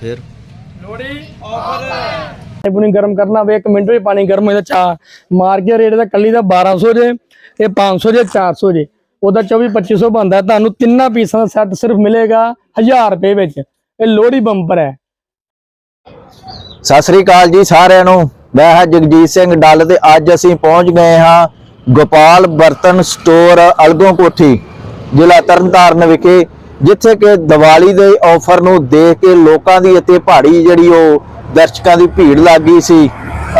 ਫਿਰ? ਪਾਣੀ ਪੂਣੀ ਗਰਮ ਕਰਨਾ ਹੋਵੇ ਇੱਕ ਮਿੰਟ ਵਿੱਚ ਪਾਣੀ ਗਰਮ ਹੋ ਜਾਂਦਾ ਚਾਹ ਮਾਰ ਕੇ ਰੇਟ ਦਾ ਕੱਲੀ ਦਾ 1200 ਜੇ ਇਹ 500 ਜੇ 400 ਜੇ। ਉਹਦਾ 24 2500 ਬਣਦਾ ਤੁਹਾਨੂੰ ਤਿੰਨਾਂ ਪੀਸਾਂ ਦਾ ਸੈੱਟ ਸਿਰਫ ਮਿਲੇਗਾ 1000 ਰੁਪਏ ਵਿੱਚ। ਇਹ ਲੋਹੜੀ ਬੰਪਰ ਹੈ। ਸਤਿ ਸ੍ਰੀ ਅਕਾਲ ਜੀ ਸਾਰਿਆਂ ਨੂੰ। ਮੈਂ ਹਾਂ ਜਗਜੀਤ ਸਿੰਘ ਡੱਲ ਤੇ ਅੱਜ ਅਸੀਂ ਪਹੁੰਚ ਗਏ ਹਾਂ ਗੋਪਾਲ ਬਰਤਨ ਸਟੋਰ ਅਲਗੋਂ ਕੋਠੀ ਜ਼ਿਲ੍ਹਾ ਤਰਨਤਾਰਨ ਵਿਖੇ। ਜਿੱਥੇ ਕਿ ਦੀਵਾਲੀ ਦੇ ਆਫਰ ਨੂੰ ਦੇਖ ਕੇ ਲੋਕਾਂ ਦੀ ਅਤੇ ਪਹਾੜੀ ਜਿਹੜੀ ਉਹ ਦਰਸ਼ਕਾਂ ਦੀ ਭੀੜ ਲੱਗ ਗਈ ਸੀ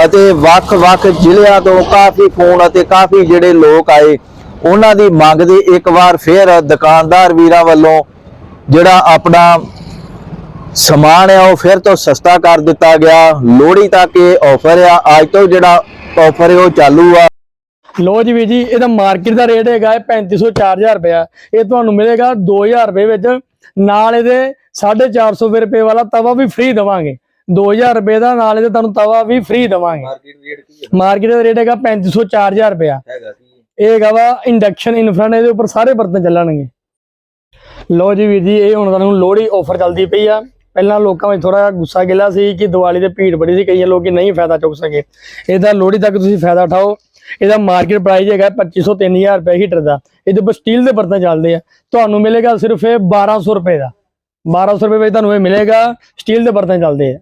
ਅਤੇ ਵੱਖ-ਵੱਖ ਜ਼ਿਲ੍ਹਿਆਂ ਤੋਂ ਕਾਫੀ ਫੋਨ ਅਤੇ ਕਾਫੀ ਜਿਹੜੇ ਲੋਕ ਆਏ। ਉਹਨਾਂ ਦੀ ਮੰਗ ਦੇ ਇੱਕ ਵਾਰ ਫੇਰ ਦੁਕਾਨਦਾਰ ਵੀਰਾਂ ਵੱਲੋਂ ਜਿਹੜਾ ਆਪਣਾ ਸਮਾਨ ਹੈ ਉਹ ਫਿਰ ਤੋਂ ਸਸਤਾ ਕਰ ਦਿੱਤਾ ਗਿਆ। ਲੋਹੜੀ ਤੱਕ ਇਹ ਆਫਰ ਆ। ਅੱਜ ਤੋਂ ਜਿਹੜਾ ਆਫਰ ਹੈ ਉਹ ਚਾਲੂ ਆ। ਲੋ ਜੀ ਵੀ ਜੀ ਇਹਦਾ ਮਾਰਕੀਟ ਦਾ ਰੇਟ ਹੈਗਾ ਹੈ 3500 4000 ਰੁਪਇਆ। ਇਹ ਤੁਹਾਨੂੰ ਮਿਲੇਗਾ 2000 ਰੁਪਏ ਵਿੱਚ। ਨਾਲ ਇਹਦੇ 450 ਰੁਪਏ ਵਾਲਾ ਤਵਾ ਵੀ ਫ੍ਰੀ ਦਵਾਂਗੇ। 2000 ਰੁਪਏ ਦਾ ਨਾਲ ਇਹਦੇ ਤੁਹਾਨੂੰ ਤਵਾ ਵੀ ਫ੍ਰੀ ਦਵਾਂਗੇ। ਮਾਰਕੀਟ ਦਾ ਰੇਟ ਹੈਗਾ 3500 4000 ਰੁਪਇਆ। ਇਹ ਹੈਗਾ ਵਾ ਇੰਡਕਸ਼ਨ ਇਨਫਰੰਟ ਇਹਦੇ ਉੱਪਰ ਸਾਰੇ ਬਰਤਨ ਚੱਲਣਗੇ। ਲੋ ਜੀ ਵੀਰ ਜੀ ਇਹ ਹੁਣ ਤੁਹਾਨੂੰ ਲੋਹੜੀ ਆਫਰ ਚੱਲਦੀ ਪਈ ਆ। ਪਹਿਲਾਂ ਲੋਕਾਂ ਵਿੱਚ ਥੋੜਾ ਗੁੱਸਾ ਗਿਲਾ ਸੀ ਕਿ ਦੀਵਾਲੀ ਤੇ ਭੀੜ ਬੜੀ ਸੀ ਕਈਆਂ ਲੋਕੀ ਨਹੀਂ ਫਾਇਦਾ ਚੁੱਕ ਸਕੇ। ਇਹਦਾ ਲੋਹੜੀ ਤੱਕ ਤੁਸੀਂ ਫਾਇਦਾ ਉਠਾਓ। ਇਹਦਾ ਮਾਰਕੀਟ ਪ੍ਰਾਈਸ ਹੈਗਾ 2500 3000 ਰੁਪਏ ਹੀਟਰ ਦਾ। ਇਹਦੇ ਉੱਪਰ ਸਟੀਲ ਦੇ ਬਰਤਨ ਚੱਲਦੇ ਆ। ਤੁਹਾਨੂੰ ਮਿਲੇਗਾ ਸਿਰਫ ਇਹ 1200 ਰੁਪਏ ਦਾ। 1200 ਰੁਪਏ ਵਿੱਚ ਤੁਹਾਨੂੰ ਇਹ ਮਿਲੇਗਾ ਸਟੀਲ ਦੇ ਬਰਤਨ ਚੱਲਦੇ ਆ।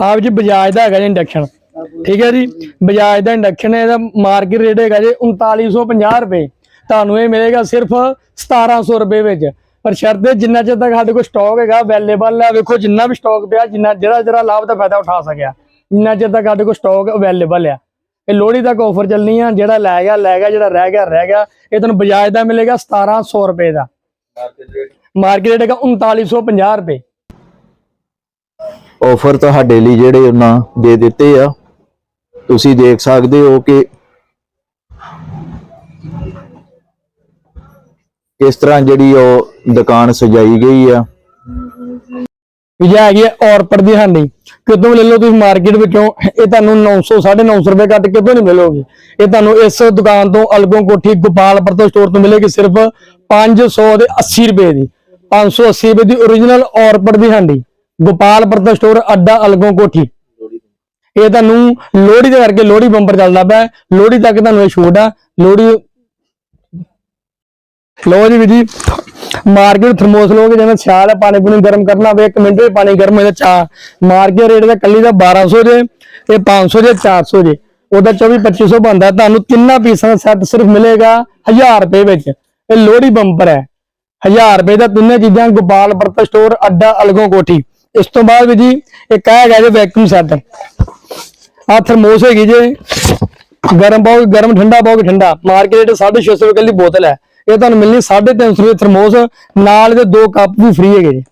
ਆਪ ਜੀ ਬਜਾਜ ਦਾ ਹੈਗਾ ਜੀ ਇੰਡਕਸ਼ਨ ਠੀਕ ਹੈ ਜੀ? ਬਜਾਜ ਦਾ ਇੰਡਕਸ਼ਨ ਹੈ, ਇਹਦਾ ਮਾਰਕੀਟ ਰੇਟ ਹੈਗਾ ਜੀ 3950 ਰੁਪਏ। ਤੁਹਾਨੂੰ ਇਹ ਮਿਲੇਗਾ ਸਿਰਫ 1700 ਰੁਪਏ ਵਿੱਚ। ਪਰ ਸ਼ਰਤ ਜਿੰਨਾ ਚਿਰ ਤੱਕ ਸਾਡੇ ਕੋਲ ਸਟਾਕ ਹੈਗਾ ਅਵੇਲੇਬਲ ਹੈ, ਵੇਖੋ ਜਿੰਨਾ ਵੀ ਸਟਾਕ ਪਿਆ, ਜਿੰਨਾ ਜਿਹੜਾ ਜਿਹੜਾ ਲਾਭ ਦਾ ਫਾਇਦਾ ਉਠਾ ਸਕਿਆ। ਜਿੰਨਾ ਚਿਰ ਤੱਕ ਸਾਡੇ ਕੋਲ ਸਟਾਕ ਅਵੇਲੇਬਲ ਆ। ਇਹ ਲੋਹੜੀ ਤੱਕ ਆਫਰ ਚੱਲਣੀ ਆ ਜਿਹੜਾ ਲੈ ਗਿਆ ਲੈ ਗਿਆ ਜਿਹੜਾ ਰਹਿ ਗਿਆ ਰਹਿ ਗਿਆ। ਇਹ ਤੁਹਾਨੂੰ ਬਜਾਜ ਦਾ ਮਿਲੇਗਾ 1700 ਰੁਪਏ ਦਾ। ਮਾਰਕੀਟ ਰੇਟ ਹੈਗਾ 3950 ਰੁਪਏ। ਆਫਰ ਤੁਹਾਡੇ ਲਈ ਜਿਹੜੇ ਉਹਨਾਂ ਦੇ ਦਿੱਤੇ ਆ ਤੁਸੀਂ ਦੇਖ ਸਕਦੇ ਹੋ ਕਿ ਕਿਸ ਤਰ੍ਹਾਂ ਜਿਹੜੀ ਉਹ ਦੁਕਾਨ ਸਜਾਈ ਗਈ ਆ। ਵਿਜਾ ਹੈਗੀ ਹੈ ਔਰਪਰ ਦੀ ਹਾਂਡੀ, ਕਿਤੋਂ ਵੀ ਲੈ ਲਓ ਤੁਸੀਂ ਮਾਰਕੀਟ ਵਿੱਚੋਂ, ਇਹ ਤੁਹਾਨੂੰ 900 950 ਰੁਪਏ ਕੱਟ ਕਿਤੋਂ ਨਹੀਂ ਮਿਲੋਗੇ। ਇਹ ਤੁਹਾਨੂੰ ਇਸ ਦੁਕਾਨ ਤੋਂ ਅਲਗੋਂ ਕੋਠੀ ਗੋਪਾਲਪੁਰ ਤੋਂ ਸਟੋਰ ਤੋਂ ਮਿਲੇਗੀ ਸਿਰਫ 500 ਦੇ 80 ਰੁਪਏ ਦੀ। 580 ਰੁਪਏ ਦੀ origignal ਔਰਪਰ ਦੀ ਹਾਂਡੀ, ਗੋਪਾਲਪੁਰ ਤੋਂ ਸਟੋਰ ਅੱਡਾ ਅਲਗੋਂ ਕੋਠੀ। ਇਹ ਤੁਹਾਨੂੰ ਲੋਹੜੀ ਦੇ ਕਰਕੇ ਲੋਹੜੀ ਬੰਪਰ ਚੱਲਦਾ ਪਿਆ, ਲੋਹੜੀ ਤੱਕ ਤੁਹਾਨੂੰ ਇਹ ਛੋਟ ਆ। ਲੋਹੜੀ ਲੋ ਜੀ ਵੀ ਜੀ ਮਾਰਕੀਟ ਥਰਮੋਸ ਲੋਗੇ ਜਿਵੇਂ ਸਿਆਲ ਹੈ, ਪਾਣੀ ਪੂਣੀ ਗਰਮ ਕਰਨਾ ਹੋਵੇ ਇੱਕ ਮਿੰਟ ਵਿੱਚ ਪਾਣੀ ਗਰਮ ਹੋ ਜਾਂਦਾ ਮਾਰਕੀਟ ਰੇਟ ਦਾ ਕੱਲੀ ਦਾ 1200 ਜੇ, ਇਹ 500 ਜੇ 400 ਜੇ। ਉਹਦਾ 24 2500 ਬਣਦਾ, ਤੁਹਾਨੂੰ ਤਿੰਨਾਂ ਪੀਸਾਂ ਦਾ ਸੈੱਟ ਸਿਰਫ ਮਿਲੇਗਾ 1000 ਰੁਪਏ ਵਿੱਚ। ਇਹ ਲੋਹੜੀ ਬੰਪਰ ਹੈ। 1000 ਰੁਪਏ ਦਾ ਤਿੰਨੇ ਚੀਜ਼ਾਂ ਗੋਪਾਲ ਬਰਤ ਸਟੋਰ ਅੱਡਾ, ਅਲਗੋਂ ਕੋਠੀ। ਇਸ ਤੋਂ ਬਾਅਦ ਵੀ ਜੀ ਇਹ ਆ ਹੈਗਾ ਜੇ ਵੈਕਿਊਮ ਸੈੱਟ ਆ ਥਰਮੋਸ ਹੈਗੀ ਜੇ। ਗਰਮ ਪਾਓ ਗਰਮ ਠੰਡਾ ਪਾਓ ਠੰਡਾ। ਮਾਰਕੀਟ 650 ਰੁਪਏ ਦੀ ਬੋਤਲ ਹੈ। ਇਹ ਤੁਹਾਨੂੰ ਮਿਲਣੀ 350 ਰੁਪਏ ਥਰਮੋਸ, ਨਾਲ ਇਹਦੇ ਦੋ ਕੱਪ ਵੀ ਫ੍ਰੀ ਹੈਗੇ ਜੀ।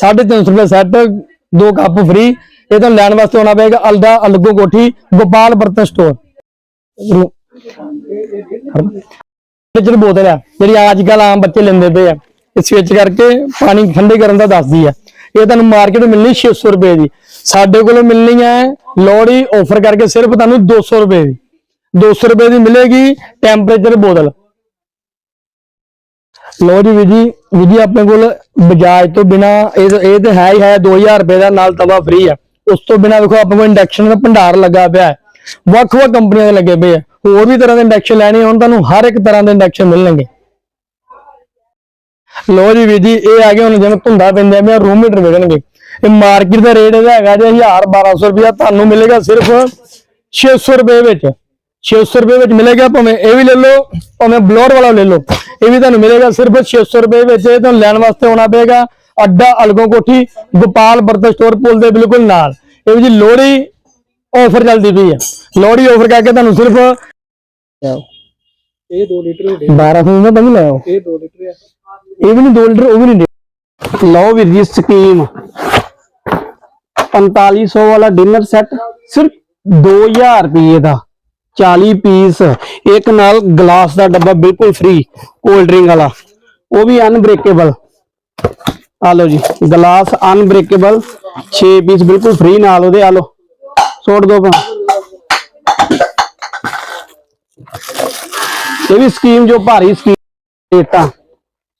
350 ਰੁਪਏ ਸੈੱਟ ਦੋ ਕੱਪ ਫ੍ਰੀ ਇਹ ਤੁਹਾਨੂੰ ਲੈਣ ਵਾਸਤੇ ਆਉਣਾ ਪਏਗਾ ਅਲਦਾ ਅਲਗੋ ਕੋਠੀ, ਗੋਪਾਲ ਬਰਤਨ ਸਟੋਰ ਜਿਹੜੀ ਬੋਤਲ ਆ, ਜਿਹੜੀ ਅੱਜ ਕੱਲ ਆਮ ਬੱਚੇ ਲੈਂਦੇ ਪਏ ਆ। ਇਹ ਸਵਿਚ ਕਰਕੇ ਪਾਣੀ ਠੰਡੇ ਕਰਨ ਦਾ ਦੱਸਦੀ ਆ। ਇਹ ਤੁਹਾਨੂੰ ਮਾਰਕੀਟ ਮਿਲਣੀ 600 ਰੁਪਏ ਦੀ। ਸਾਡੇ ਕੋਲੋਂ ਮਿਲਣੀ ਹੈ ਲੋੜੀ ਆਫਰ ਕਰਕੇ ਸਿਰਫ ਤੁਹਾਨੂੰ 200 ਰੁਪਏ ਦੀ। 200 ਰੁਪਏ ਦੀ ਮਿਲੇਗੀ ਟੈਂਪਰੇਚਰ ਬੋਤਲ। ਲੋ ਜੀ ਵੀ ਜੀ ਆਪਣੇ ਕੋਲ ਬਜਾਜ ਤੋਂ ਬਿਨਾ ਇਹ ਇਹ ਤੇ ਹੈ ਹੀ ਹੈ 2000 ਰੁਪਏ ਦਾ ਨਾਲ ਤਵਾ ਫ੍ਰੀ ਆ। ਉਸ ਤੋਂ ਬਿਨਾ ਵੇਖੋ ਆਪਣੇ ਕੋਲ ਇੰਡਕਸ਼ਨ ਦਾ ਭੰਡਾਰ ਲੱਗਾ ਪਿਆ ਹੈ। ਵੱਖ-ਵੱਖ ਕੰਪਨੀਆਂ ਦੇ ਲੱਗੇ ਪਏ ਆ। ਹੋਰ ਵੀ ਤਰ੍ਹਾਂ ਦੇ ਇੰਡਕਸ਼ਨ ਲੈਣੇ ਹੋਣ, ਤੁਹਾਨੂੰ ਹਰ ਇੱਕ ਤਰ੍ਹਾਂ ਦੇ ਇੰਡਕਸ਼ਨ ਮਿਲਣਗੇ। ਲੋ ਜੀ ਵੀ ਜੀ, ਇਹ ਆ ਗਏ ਹੁਣ ਜਿਵੇਂ ਧੁੰਦਾ ਪੈਂਦੇ ਮੈਂ ਰੂਮ ਮੀਟਰ ਵਿਕਣਗੇ। ਇਹ ਮਾਰਕੀਟ ਦਾ ਰੇਟ ਇਹਦਾ ਹੈਗਾ ਜੀ 1000 1200 ਰੁਪਇਆ, ਤੁਹਾਨੂੰ ਮਿਲੇਗਾ ਸਿਰਫ 600 ਰੁਪਏ ਵਿੱਚ। 600 ਰੁਪਏ ਵਿੱਚ ਮਿਲੇਗਾ ਭਾਵੇਂ ਇਹ ਵੀ ਲੈ ਲਓ ਭਾਵੇਂ ਬਲੋਰ ਵਾਲਾ ਲੈ ਲਓ। ਇਹ ਵੀ ਤੁਹਾਨੂੰ ਮਿਲੇਗਾ ਸਿਰਫ 600 ਰੁਪਏ ਵਿੱਚ ਇਹ ਤੁਹਾਨੂੰ ਲੈਣ ਵਾਸਤੇ ਆਉਣਾ ਪਏਗਾ। ਅੱਡਾ ਅਲਗੋਂ ਕੋਠੀ ਗੋਪਾਲ ਬਰਤ ਸਟੋਰ ਪੁਲ ਦੇ ਬਿਲਕੁਲ ਨਾਲ। ਇਹ ਵੀ ਜੀ ਲੋਹੜੀ ਆਫਰ ਚੱਲਦੀ ਪਈ ਹੈ ਲੋਹੜੀ ਆਫਰ ਕਰਕੇ ਤੁਹਾਨੂੰ ਸਿਰਫ ਇਹ 2 ਲੀਟਰ ਦੇ। 1200 ਦਾ ਤਾਂ ਨਹੀਂ ਲਾਇਆ ਇਹ 2 ਲੀਟਰ ਆ। ਇਹ ਵੀ ਨਹੀਂ 2 ਲੀਟਰ ਉਹ ਵੀ ਨਹੀਂ ਲਓ ਵੀਰ ਜੀ ਸਕੀਮ। 4500 ਵਾਲਾ ਡਿਨਰ ਸੈੱਟ ਸਿਰਫ 2000 ਰੁਪਏ ਦਾ। 40 ਪੀਸ ਇੱਕ ਨਾਲ ਗਲਾਸ ਦਾ ਡੱਬਾ ਬਿਲਕੁਲ ਫ੍ਰੀ ਕੋਲਡ ਡਰਿੰਕ ਵਾਲਾ ਉਹ ਵੀ ਅਨਬ੍ਰੇਕੇਬਲ ਆ ਲਓ ਜੀ ਗਲਾਸ ਅਨਬ੍ਰੇਕੇਬਲ 6 ਪੀਸ ਬਿਲਕੁਲ ਫ੍ਰੀ ਨਾਲ ਉਹਦੇ ਆ ਲਓ ਛੋੜ ਦੋ ਪਾ ਇਹ ਵੀ ਸਕੀਮ ਜੋ ਭਾਰੀ ਸਕੀਮ ਰੇਟਾਂ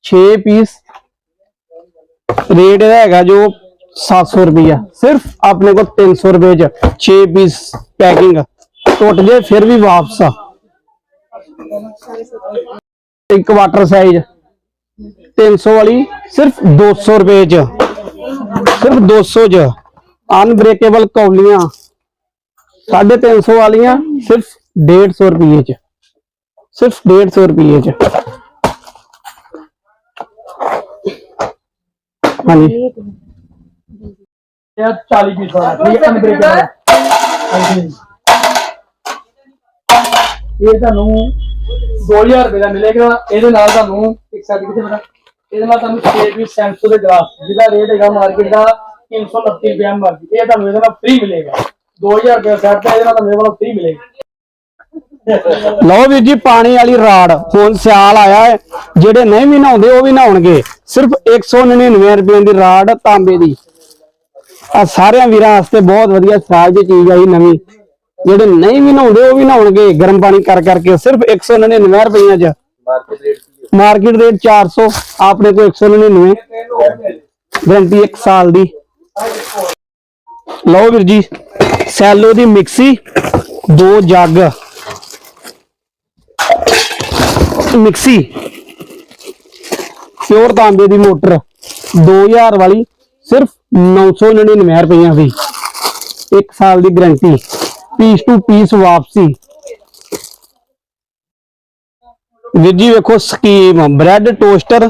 6 ਪੀਸ ਰੇਟ ਇਹਦਾ ਹੈਗਾ ਜੋ 700 ਰੁਪਿਆ ਸਿਰਫ ਆਪਣੇ ਕੋਲ 300 ਰੁਪਏ ਚ 6 ਪੀਸ ਪੈਕਿੰਗ ਟੁੱਟ ਜੇ ਫਿਰ ਵੀ ਵਾਪਸ ਆ ਇੱਕ ਵਾਟਰ ਸਾਈਜ਼ 300 ਵਾਲੀ ਸਿਰਫ 200 ਰੁਪਏ ਚ ਸਿਰਫ 200 ਚ ਅਨਬ੍ਰੇਕੇਬਲ ਕੌਲੀਆਂ 350 ਵਾਲੀਆਂ ਸਿਰਫ 150 ਰੁਪਏ ਚ ਸਿਰਫ 150 ਰੁਪਏ ਚ ਹਾਂਜੀ ਯਾਰ 40 ਪੀਸ ਵਾਲਾ ਠੀਕ ਹੈ ਅਨਬ੍ਰੇਕੇਬਲ ਹਾਂਜੀ ਇਹ ਤੁਹਾਨੂੰ 2000 ਰੁਪਏ ਦਾ ਮਿਲੇਗਾ। ਇਹਦੇ ਨਾਲ ਤੁਹਾਨੂੰ ਇੱਕ ਸੈਟ ਮੇਰਾ ਇਹਦੇ ਨਾਲ ਤੁਹਾਨੂੰ 6 ਪੀਸ ਸੈਂਸੋ ਦੇ ਗਲਾਸ, ਜਿਹਦਾ ਰੇਟ ਹੈਗਾ ਮਾਰਕੀਟ ਦਾ 329 ਰੁਪਏ ਮਾਰਕੀਟ ਇਹ ਤੁਹਾਨੂੰ ਇਹਦੇ ਨਾਲ ਫ੍ਰੀ ਮਿਲੇਗਾ। 2000 ਰੁਪਏ ਸੈਟ ਦਾ ਇਹਦੇ ਨਾਲ ਤੁਹਾਨੂੰ ਇਹਦੇ ਫ੍ਰੀ ਮਿਲੇਗਾ। ਲਓ ਵੀਰ ਜੀ, ਪਾਣੀ ਵਾਲੀ ਰਾੜ। ਹੁਣ ਸਿਆਲ ਆਇਆ ਹੈ। ਜਿਹੜੇ ਨਹੀਂ ਵੀ ਨਹਾਉਂਦੇ, ਉਹ ਵੀ ਨਹਾਉਣਗੇ। ਸਿਰਫ 199 ਰੁਪਏ ਦੀ ਰਾੜ ਤਾਂਬੇ ਦੀ। ਆ ਸਾਰਿਆਂ ਵੀਰਾਂ ਵਾਸਤੇ ਬਹੁਤ ਵਧੀਆ ਸਿਆਲ ਦੀ ਚੀਜ਼ ਆਈ ਨਵੀਂ। ਜਿਹੜੇ ਨਹੀਂ ਵੀ ਨਹਾਉਂਦੇ ਉਹ ਵੀ ਨਹਾਉਣਗੇ। ਗਰਮ ਪਾਣੀ ਕਰ ਕਰਕੇ ਸਿਰਫ 199 ਰੁਪਈਆਂ ਚ। ਮਾਰਕੀਟ ਰੇਟ 400 ਆਪਣੇ ਕੋਲ 199 ਗਰੰਟੀ 1 ਸਾਲ ਦੀ। ਲਓ ਵੀਰ ਜੀ ਸੈਲੋ ਦੀ ਮਿਕਸੀ ਦੋ ਜੱਗ। ਮਿਕਸੀ ਪਿਓਰ ਤਾਂਬੇ ਦੀ ਮੋਟਰ 2000 ਵਾਲੀ ਸਿਰਫ 999 ਰੁਪਈਆ ਦੀ। 1 ਸਾਲ ਦੀ ਗਾਰੰਟੀ ਪੀਸ ਟੂ ਪੀਸ ਵਾਪਸੀ। ਵੀਰ ਜੀ ਵੇਖੋ ਸਕੀਮ, ਬ੍ਰੈਡ ਟੋਸਟਰ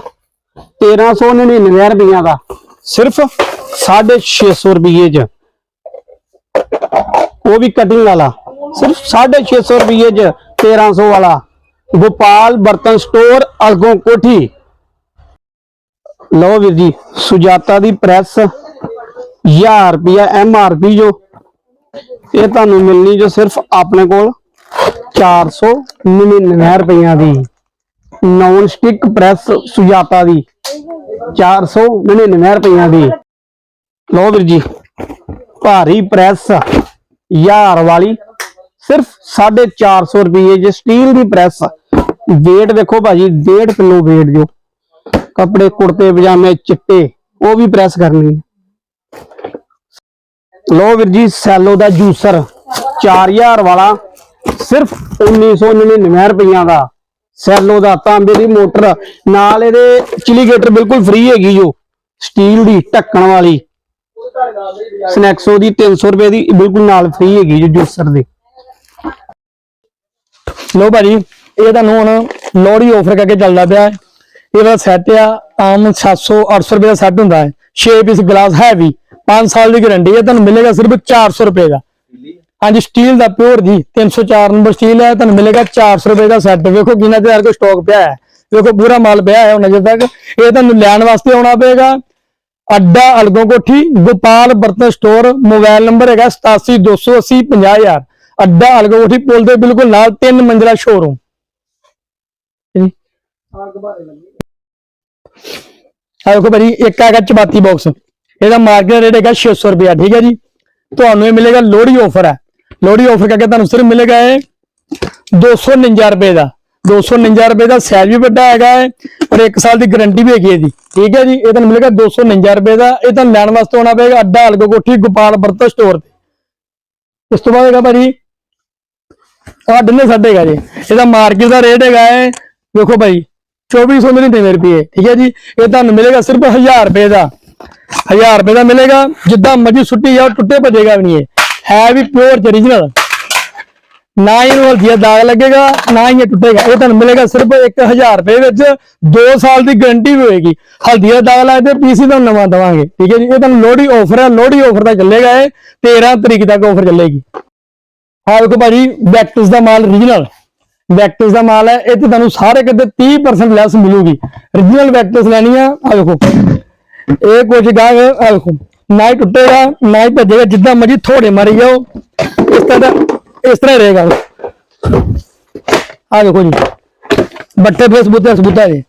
1399 ਰੁਪਈਆ ਦਾ, ਸਿਰਫ 650 ਰੁਪਏ ਚ। ਉਹ ਵੀ ਕਟਿੰਗ ਵਾਲਾ, ਸਿਰਫ 650 ਰੁਪਏ ਚ 1300 ਵਾਲਾ। ਗੋਪਾਲ ਬਰਤਨ ਸਟੋਰ ਅਲਗੋਂ ਕੋਠੀ। ਲਓ ਵੀਰ ਜੀ, ਸੁਜਾਤਾ ਦੀ ਪ੍ਰੈਸ 1000 ਰੁਪਿਆ ਐਮ ਆਰ ਪੀ ਜੋ ਇਹ ਤੁਹਾਨੂੰ ਮਿਲਣੀ ਜੋ ਸਿਰਫ ਆਪਣੇ ਕੋਲ 499 ਰੁਪਈਆ ਦੀ ਨੌਨ ਸਟਿਕ ਪ੍ਰੈਸ ਸੁਜਾਤਾ ਦੀ 499 ਰੁਪਈਆ ਦੀ। ਲਓ ਵੀਰ ਜੀ, ਭਾਰੀ ਪ੍ਰੈਸ 1000 ਵਾਲੀ, ਸਿਰਫ 450 ਰੁਪਏ ਜੇ ਸਟੀਲ ਦੀ ਪ੍ਰੈਸ weight ਦੇਖੋ ਭਾਜੀ 1.5 ਕਿਲੋ weight ਜੋ। ਕੱਪੜੇ ਕੁੜਤੇ, ਪਜਾਮੇ, ਚਿੱਟੇ, ਉਹ ਵੀ ਪ੍ਰੈਸ ਕਰਨੀ। ਹੈ। ਲੋ ਵੀਰ ਜੀ, ਸੈਲੋ ਦਾ ਜੂਸਰ 4000 ਵਾਲਾ, ਸਿਰਫ 1999 ਰੁਪਈਆਂ ਦਾ। ਸੈਲੋ ਦਾ ਤਾਂਬੇ ਦੀ ਮੋਟਰ, ਨਾਲ ਇਹਦੇ ਚਿਲੀਗੇਟਰ ਬਿਲਕੁਲ ਫ੍ਰੀ ਹੈਗੀ ਜੋ ਸਟੀਲ ਦੀ ਢੱਕਣ ਵਾਲੀ। ਸਨੈਕਸੋ ਦੀ 300 ਰੁਪਏ ਦੀ ਬਿਲਕੁਲ ਨਾਲ ਫ੍ਰੀ ਹੈਗੀ ਜੋ ਜੂਸਰ ਦੀ। ਲੋ ਭਾਜੀ, ਇਹ ਤੁਹਾਨੂੰ ਹੁਣ ਲੋਹੜੀ ਆਫਰ ਕਰਕੇ ਚੱਲਦਾ ਪਿਆ ਹੈ। ਇਹਦਾ ਸੈੱਟ ਆ, ਆਮ 700 800 ਰੁਪਏ ਦਾ ਸੈੱਟ ਹੁੰਦਾ ਹੈ। 6 ਪੀਸ ਗਲਾਸ ਹੈਵੀ 5 ਸਾਲ ਦੀ ਗਾਰੰਟੀ ਹੈ, ਤੁਹਾਨੂੰ ਮਿਲੇਗਾ ਸਿਰਫ 400 ਰੁਪਏ ਦਾ। ਹਾਂਜੀ ਸਟੀਲ ਦਾ ਪਿਓਰ ਜੀ 304 ਨੰਬਰ ਸਟੀਲ ਹੈ, ਤੁਹਾਨੂੰ ਮਿਲੇਗਾ 400 ਰੁਪਏ ਦਾ ਸੈੱਟ ਵੇਖੋ ਕਿੰਨਾ ਤੇ ਹਰ ਸਟਾਕ ਪਿਆ ਹੈ। ਵੇਖੋ, ਪੂਰਾ ਮਾਲ ਪਿਆ ਹੈ ਹੁਣ ਅਜੇ ਤੱਕ। ਇਹ ਤੁਹਾਨੂੰ ਲੈਣ ਵਾਸਤੇ ਆਉਣਾ ਪਏਗਾ। ਅੱਡਾ ਅਲਗੋ ਕੋਠੀ ਗੋਪਾਲ ਬਰਤਨ ਸਟੋਰ ਮੋਬਾਈਲ ਨੰਬਰ ਹੈਗਾ 8728 50000 ਅੱਡਾ ਅਲਗੋ ਕੋਠੀ ਪੁਲ ਦੇ ਬਿਲਕੁਲ ਨਾਲ ਤਿੰਨ ਮੰਜ਼ਿਲਾ ਸ਼ੋਰੂਮ ਆ ਦੇਖੋ ਭਾਜੀ, ਇੱਕ ਹੈਗਾ ਚਪਾਤੀ ਬਾਕਸ ਇਹਦਾ ਮਾਰਕੀਟ ਰੇਟ ਹੈਗਾ 600 ਰੁਪਇਆ, ਠੀਕ ਹੈ ਜੀ। ਤੁਹਾਨੂੰ ਇਹ ਮਿਲੇਗਾ ਲੋਹੜੀ ਆਫਰ ਹੈ। ਲੋਹੜੀ ਆਫਰ ਕਰਕੇ ਤੁਹਾਨੂੰ ਸਿਰਫ ਮਿਲੇਗਾ ਇਹ 249 ਰੁਪਏ ਦਾ। 249 ਰੁਪਏ ਦਾ ਸੈਲ ਵੀ ਵੱਡਾ ਹੈਗਾ ਹੈ ਔਰ 1 ਸਾਲ ਦੀ ਗਾਰੰਟੀ ਵੀ ਹੈਗੀ ਇਹਦੀ ਠੀਕ ਹੈ ਜੀ, ਇਹ ਤੁਹਾਨੂੰ ਮਿਲੇਗਾ 249 ਰੁਪਏ ਦਾ। ਇਹ ਤੁਹਾਨੂੰ ਲੈਣ ਵਾਸਤੇ ਆਉਣਾ ਪਏਗਾ ਅੱਡਾ ਅਲਗੋ ਕੋਠੀ ਗੋਪਾਲ ਬਰਤਨ ਸਟੋਰ ਤੇ। ਇਸ ਤੋਂ ਬਾਅਦ ਹੈਗਾ ਭਾਜੀ, ਆਹ ਡੰਨੇ ਸਾਡੇ ਹੈਗਾ ਜੀ। ਇਹਦਾ ਮਾਰਕੀਟ ਦਾ ਰੇਟ ਹੈਗਾ ਹੈ, ਵੇਖੋ ਭਾਈ 2499 ਰੁਪਏ, ਠੀਕ ਹੈ ਜੀ। ਇਹ ਤੁਹਾਨੂੰ ਮਿਲੇਗਾ ਸਿਰਫ 1000 ਰੁਪਏ ਦਾ। 1000 ਰੁਪਏ ਦਾ ਮਿਲੇਗਾ, ਜਿੱਦਾਂ ਮਰਜ਼ੀ ਸੁੱਟੀ ਜਾਓ, ਟੁੱਟੇ ਭਜੇਗਾ ਵੀ ਨਹੀਂ ਇਹ। ਹੈ ਵੀ ਪਿਓਰ origignal ਨਾ ਹੀ ਇਹਨੂੰ ਹਲਦੀਆ ਦਾਗ ਲੱਗੇਗਾ, ਨਾ ਹੀ ਇਹ ਟੁੱਟੇਗਾ। ਇਹ ਤੁਹਾਨੂੰ ਮਿਲੇਗਾ ਸਿਰਫ 1000 ਰੁਪਏ ਵਿੱਚ 2 ਸਾਲ ਦੀ ਗਾਰੰਟੀ ਵੀ ਹੋਏਗੀ। ਹਲਦੀ ਦਾਗ ਲੱਗਦੇ ਪੀਸੀ ਤੁਹਾਨੂੰ ਨਵਾਂ ਦਵਾਂਗੇ, ਠੀਕ ਹੈ ਜੀ? ਇਹ ਤੁਹਾਨੂੰ ਲੋਹੜੀ ਆਫਰ ਹੈ ਲੋਹੜੀ ਆਫਰ ਦਾ ਚੱਲੇਗਾ ਇਹ 13 ਤਰੀਕ ਤੱਕ ਆਫਰ ਚੱਲੇਗੀ। ਆਹ ਦੇਖੋ ਭਾਜੀ ਵੈਕਟਸ ਦਾ ਮਾਲ origignal ਵੈਕਟਸ ਦਾ ਮਾਲ ਹੈ, ਇਹ ਤੇ ਤੁਹਾਨੂੰ ਸਾਰੇ ਕਿਤੇ 30% ਲੈਸ ਮਿਲੂਗੀ। Origignal ਵੈਕਟਸ ਲੈਣੀ ਆ ਆ ਦੇਖੋ। ਇਹ ਕੁਝ ਗਾਹ ਆ ਦੇਖੋ ਨਾ ਹੀ ਟੁੱਟੇਗਾ ਨਾ ਹੀ ਭੱਜੇਗਾ, ਜਿੱਦਾਂ ਮਰਜ਼ੀ ਥੋੜੇ ਮਾਰੀ ਜਾਓ। ਇਸ ਤਰ੍ਹਾਂ ਇਸ ਤਰ੍ਹਾਂ ਰਹੇਗਾ। ਆ ਦੇਖੋ ਜੀ, ਬੱਟੇ ਫੇਸ ਬੁੱਤੇ ਸਬੂਤਾ ਜੀ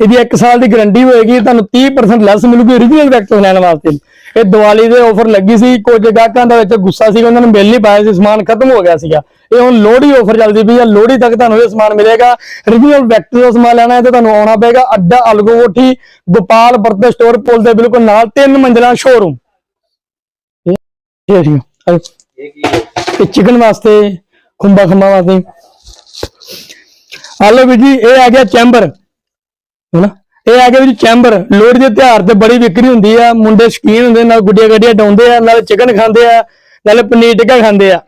ਇਹਦੀ 1 ਸਾਲ ਦੀ ਗਾਰੰਟੀ ਹੋਏਗੀ, ਤੁਹਾਨੂੰ 30% ਲੈਸ ਮਿਲੂਗੀ origignal ਵੈਕਟਰ ਲੈਣ ਵਾਸਤੇ। ਇਹ ਦੀਵਾਲੀ ਦੇ ਆਫਰ ਲੱਗੀ ਸੀ, ਕੁਝ ਗਾਹਕਾਂ ਦਾ ਵਿੱਚ ਗੁੱਸਾ ਸੀ ਉਹਨਾਂ ਨੂੰ ਮਿਲ ਨਹੀਂ ਪਾਇਆ ਸੀ, ਸਮਾਨ ਖਤਮ ਹੋ ਗਿਆ ਸੀਗਾ। ਇਹ ਹੁਣ ਲੋਹੜੀ ਆਫਰ ਚੱਲਦੀ ਪਈ ਹੈ ਲੋਹੜੀ ਤੱਕ ਤੁਹਾਨੂੰ ਇਹ ਸਮਾਨ ਮਿਲੇਗਾ। Origignal ਵੈਕਟਰ ਦਾ ਸਮਾਨ ਲੈਣਾ ਹੈ ਤੇ ਤੁਹਾਨੂੰ ਆਉਣਾ ਪਏਗਾ, ਅੱਡਾ ਅਲਗੋ ਕੋਠੀ ਗੋਪਾਲ ਬਰਦੇ ਸਟੋਰ ਪੁਲ ਦੇ ਬਿਲਕੁਲ ਨਾਲ, ਤਿੰਨ ਮੰਜ਼ਿਲਾ ਸ਼ੋਰੂਮ ਇਹ ਠੀਕ ਇਹ ਚਿਕਨ ਵਾਸਤੇ, ਖੁੰਬਾ ਖੰਬਾ ਵਾਸਤੇ। ਹਲੋ ਵੀ ਜੀ, ਇਹ ਆ ਗਿਆ ਚੈਂਬਰ ਹੈਨਾ? ਇਹ ਆ ਗਿਆ ਜੀ ਚੈਂਬਰ ਲੋਹੜੀ ਦੇ ਤਿਉਹਾਰ ਤੇ ਬੜੀ ਵਿਕਰੀ ਹੁੰਦੀ ਆ, ਮੁੰਡੇ ਸ਼ਕੀਨ ਹੁੰਦੇ ਨਾਲ ਗੁੱਡੀਆਂ ਗੱਡੀਆਂ ਡਾਉਂਦੇ ਆ, ਨਾਲ ਚਿਕਨ ਖਾਂਦੇ ਆ, ਨਾਲ ਪਨੀਰ ਟਿੱਕਾ ਖਾਂਦੇ ਆ।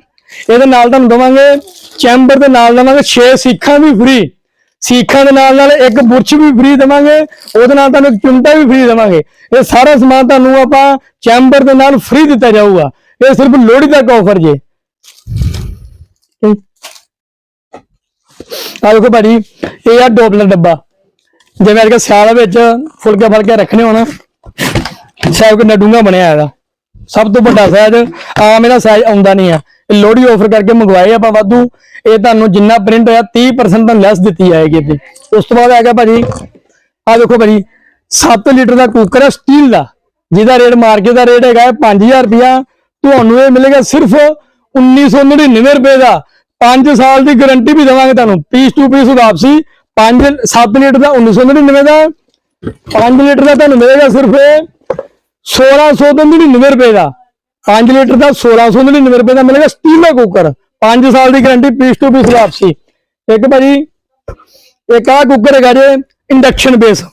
ਇਹਦੇ ਨਾਲ ਤੁਹਾਨੂੰ ਦਵਾਂਗੇ ਚੈਂਬਰ ਦੇ ਨਾਲ ਦਵਾਂਗੇ 6 ਸੀਖਾਂ ਵੀ ਫ੍ਰੀ ਸੀਖਾਂ ਦੇ ਨਾਲ ਨਾਲ ਇੱਕ ਬੁਰਸ਼ ਵੀ ਫ੍ਰੀ ਦੇਵਾਂਗੇ, ਉਹਦੇ ਨਾਲ ਤੁਹਾਨੂੰ ਇੱਕ ਚੁੰਮਟਾ ਵੀ ਫ੍ਰੀ ਦੇਵਾਂਗੇ। ਇਹ ਸਾਰਾ ਸਮਾਨ ਤੁਹਾਨੂੰ ਆਪਾਂ ਚੈਂਬਰ ਦੇ ਨਾਲ ਫ੍ਰੀ ਦਿੱਤਾ ਜਾਊਗਾ। ਇਹ ਸਿਰਫ ਲੋਹੜੀ ਤੱਕ ਆਫਰ ਜੇ। ਆ ਦੇਖੋ ਭਾਜੀ, ਇਹ ਆ ਡੋਬਲਰ ਡੱਬਾ। ਜਿਵੇਂ ਅੱਜ ਕੱਲ੍ਹ ਸਿਆਲ ਵਿੱਚ ਫੁਲਕੇ ਫਲਕੇ ਰੱਖਣੇ ਹੋਣ ਸਾਈਜ਼ ਕਿੰਨਾ ਡੂੰਘਾ ਬਣਿਆ ਹੈਗਾ ਸਭ ਤੋਂ ਵੱਡਾ ਸਾਈਜ਼ ਆਮ ਇਹਦਾ ਸਾਈਜ਼ ਆਉਂਦਾ ਨਹੀਂ ਆ। ਇਹ ਲੋਹੜੀ ਆਫਰ ਕਰਕੇ ਮੰਗਵਾਏ ਆਪਾਂ ਵਾਧੂ। ਇਹ ਤੁਹਾਨੂੰ ਜਿੰਨਾ ਪ੍ਰਿੰਟ ਹੋਇਆ 30% ਤਾਂ ਲੈਸ ਦਿੱਤੀ ਜਾਏਗੀ ਤੇ ਉਸ ਤੋਂ ਬਾਅਦ ਆ ਗਿਆ ਭਾਜੀ ਆ ਦੇਖੋ ਭਾਜੀ 7 ਲੀਟਰ ਦਾ ਕੁੱਕਰ ਹੈ ਸਟੀਲ ਦਾ, ਜਿਹਦਾ ਰੇਟ ਮਾਰਕੀਟ ਦਾ ਰੇਟ ਹੈਗਾ ਹੈ 5000 ਰੁਪਿਆ ਤੁਹਾਨੂੰ ਇਹ ਮਿਲੇਗਾ ਸਿਰਫ 1999 ਰੁਪਏ ਦਾ। 5 ਸਾਲ ਦੀ ਗਾਰੰਟੀ ਵੀ ਦੇਵਾਂਗੇ ਤੁਹਾਨੂੰ ਪੀਸ ਟੂ ਪੀਸ ਵਾਪਸੀ। 5 7 ਲੀਟਰ ਦਾ 1999 ਦਾ 5 ਲੀਟਰ ਦਾ ਤੁਹਾਨੂੰ ਮਿਲੇਗਾ ਸਿਰਫ 1699 ਰੁਪਏ ਦਾ। 5 ਲੀਟਰ ਦਾ 1699 ਰੁਪਏ ਦਾ ਮਿਲੇਗਾ ਸਟੀਲ ਦਾ ਕੁੱਕਰ 5 ਸਾਲ ਦੀ ਗਾਰੰਟੀ ਪੀਸ ਟੂ ਪੀਸ ਵਾਪਸੀ। ਇੱਕ ਭਾਜੀ, ਇੱਕ ਆ ਕੁੱਕਰ ਹੈਗਾ ਜੇ ਇੰਡਕਸ਼ਨ ਬੇਸ